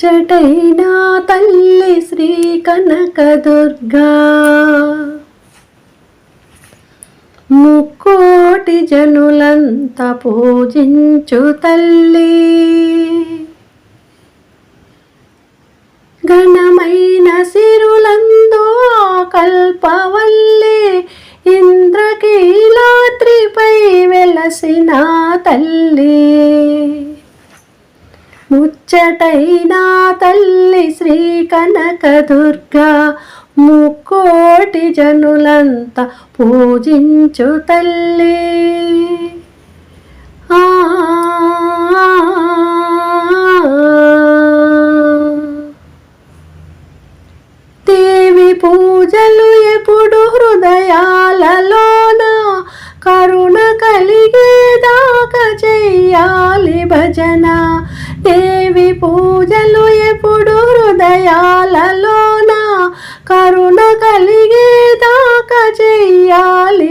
ముచ్చటైనా తల్లి శ్రీ కనకదుర్గా ముక్కోటి జనులంత పూజించు తల్లి. ఘనమైన సిరులందో కల్పవల్లి ఇంద్రకీలాద్రిపై వెలసిన తల్లి. ముచ్చటైనా తల్లి శ్రీ కనకదుర్గా ముక్కోటి జనులంత పూజించు తల్లి. ఆ దేవి పూజలు ఎప్పుడు హృదయాలలోన కరుణ కలిగేదాకా చెయ్యాలి భజన.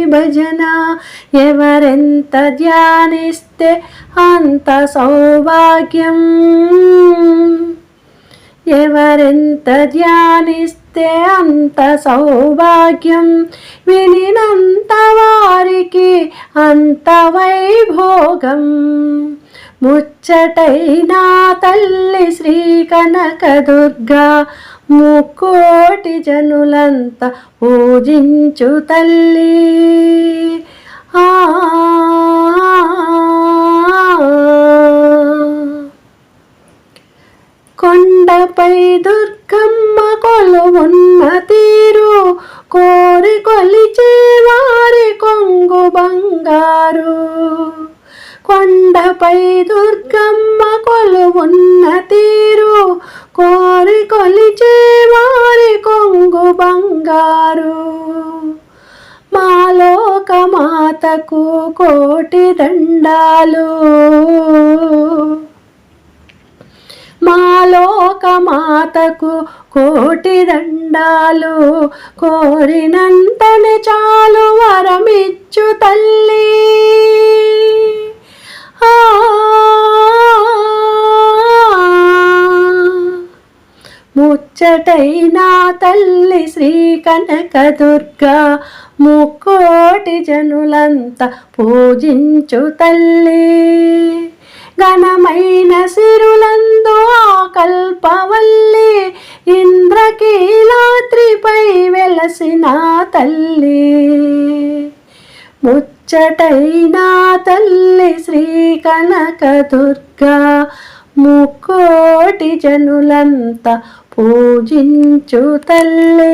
భజన ఎవరెంత ధ్యానిస్తే అంత సౌభాగ్యం. ఎవరెంత ధ్యానిస్తే అంత సౌభాగ్యం. వినినంత వారికి అంత వైభోగం. ముచ్చటైనా తల్లి శ్రీ కనకదుర్గా ముక్కోటి జనులంతా పూజించు తల్లి. ఆ కొండపై దుర్గమ్మ కొలువున్న తీరు కోరి కొలిచే వారి కొంగు బంగారు. కొండపై దుర్గమ్మ కొలువున్న తీరు కోరి కొలిచే వారి కొంగు బంగారు. మాలోక మాతకు కోటి దండాలు. మాలోక మాతకు కోటి దండాలు. కోరినంతనే చాలు వరమిచ్చు తల్లి. ముచ్చటైనా తల్లి శ్రీ కనకదుర్గా ముక్కోటి జనులంత పూజించు తల్లి. ఘనమైన సిరులందు ఆ కల్పవల్లి ఇంద్రకీలాద్రిపై వెలసిన తల్లి. ముచ్చటైనా తల్లి శ్రీ కనకదుర్గా కోటి జనులంతా పూజించు తల్లే.